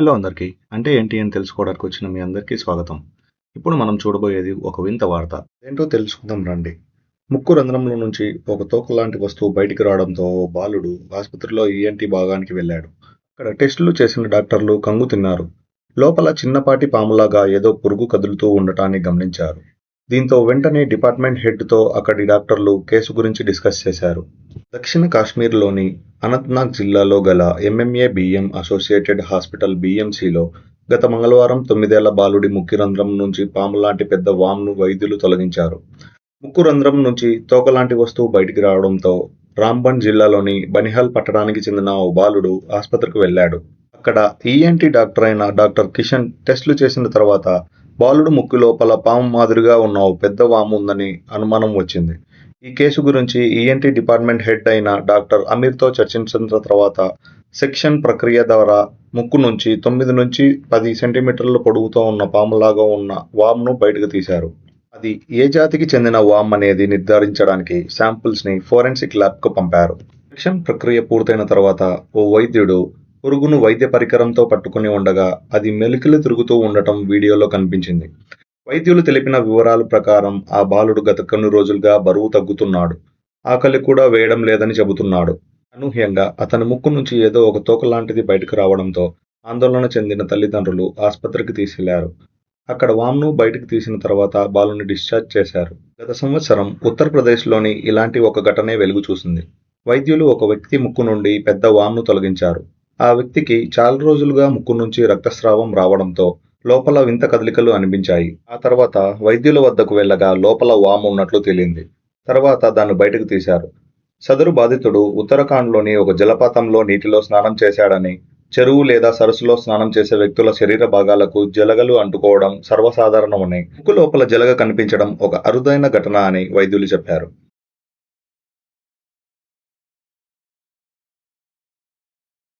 Hello అందరికీ. అంటే ఏంటి అని తెలుసుకోవడానికి వచ్చిన మీ అందరికీ స్వాగతం. ఇప్పుడు మనం చూడబోయేది ఒక వింత వార్త. ఏంటో తెలుసుకుందాం రండి. ముక్కు రంధ్రంలో నుంచి ఒక తోక లాంటి వస్తువు బయటికి రావడంతో ఓ బాలుడు ఆసుపత్రిలో ఈఎన్టీ భాగానికి వెళ్ళాడు. అక్కడ టెస్టులు చేసిన డాక్టర్లు కంగు తిన్నారు. లోపల చిన్నపాటి పాములాగా ఏదో పురుగు కదులుతూ ఉండటాన్ని గమనించారు. దీంతో వెంటనే డిపార్ట్మెంట్ హెడ్తో అక్కడి డాక్టర్లు కేసు గురించి డిస్కస్ చేశారు. దక్షిణ కాశ్మీర్లోని అనంతనాగ్ జిల్లాలో గల ఎంఎంఏ బిఎం అసోసియేటెడ్ హాస్పిటల్ బిఎంసిలో గత మంగళవారం తొమ్మిదేళ్ళ బాలుడి ముక్కి రంధ్రం నుంచి పాము లాంటి పెద్ద వామ్ను వైద్యులు తొలగించారు. ముక్కు రంధ్రం నుంచి తోకలాంటి వస్తువు బయటికి రావడంతో రాంబన్ జిల్లాలోని బనిహాల్ పట్టణానికి చెందిన ఓ బాలుడు ఆసుపత్రికి వెళ్ళాడు. అక్కడ ఈఎన్టీ డాక్టర్ అయిన డాక్టర్ కిషన్ టెస్టులు చేసిన తర్వాత బాలుడు ముక్కు లోపల పాము మాదిరిగా ఉన్న ఓ పెద్ద వాము ఉందని అనుమానం వచ్చింది. ఈ కేసు గురించి ఈఎన్టీ డిపార్ట్మెంట్ హెడ్ అయిన డాక్టర్ అమీర్తో చర్చించిన తర్వాత సెక్షన్ ప్రక్రియ ద్వారా ముక్కు నుంచి తొమ్మిది నుంచి పది సెంటీమీటర్ల పొడుగుతో ఉన్న పాములాగా ఉన్న వామ్ను బయటకు తీశారు. అది ఏ జాతికి చెందిన వామ్ అనేది నిర్ధారించడానికి శాంపుల్స్ని ఫోరెన్సిక్ ల్యాబ్కు పంపారు. సెక్షన్ ప్రక్రియ పూర్తయిన తర్వాత ఓ వైద్యుడు పురుగును వైద్య పరికరంతో పట్టుకుని ఉండగా అది మెలికలు తిరుగుతూ ఉండటం వీడియోలో కనిపించింది. వైద్యులు తెలిపిన వివరాల ప్రకారం ఆ బాలుడు గత కొన్ని రోజులుగా బరువు తగ్గుతున్నాడు. ఆకలి కూడా వేయడం లేదని చెబుతున్నాడు. అనూహ్యంగా అతని ముక్కు నుంచి ఏదో ఒక తోక లాంటిది బయటకు రావడంతో ఆందోళన చెందిన తల్లిదండ్రులు ఆసుపత్రికి తీసుకెళ్ళారు. అక్కడ వామ్ను బయటకు తీసిన తర్వాత బాలుని డిశ్చార్జ్ చేశారు. గత సంవత్సరం ఉత్తరప్రదేశ్లోని ఇలాంటి ఒక ఘటనే వెలుగు చూసింది. వైద్యులు ఒక వ్యక్తి ముక్కు నుండి పెద్ద వామ్ను తొలగించారు. ఆ వ్యక్తికి చాలా రోజులుగా ముక్కు నుంచి రక్తస్రావం రావడంతో లోపల వింత కదలికలు అనిపించాయి. ఆ తర్వాత వైద్యుల వద్దకు వెళ్ళగా లోపల వాము ఉన్నట్లు తేలింది. తర్వాత దాన్ని బయటకు తీశారు. సదరు బాధితుడు ఉత్తరాఖండ్లోని ఒక జలపాతంలో నీటిలో స్నానం చేశాడని చెరువు లేదా సరస్సులో స్నానం చేసే వ్యక్తుల శరీర భాగాలకు జలగలు అంటుకోవడం సర్వసాధారణమని ముక్కు లోపల జలగ కనిపించడం ఒక అరుదైన ఘటన అని వైద్యులు చెప్పారు.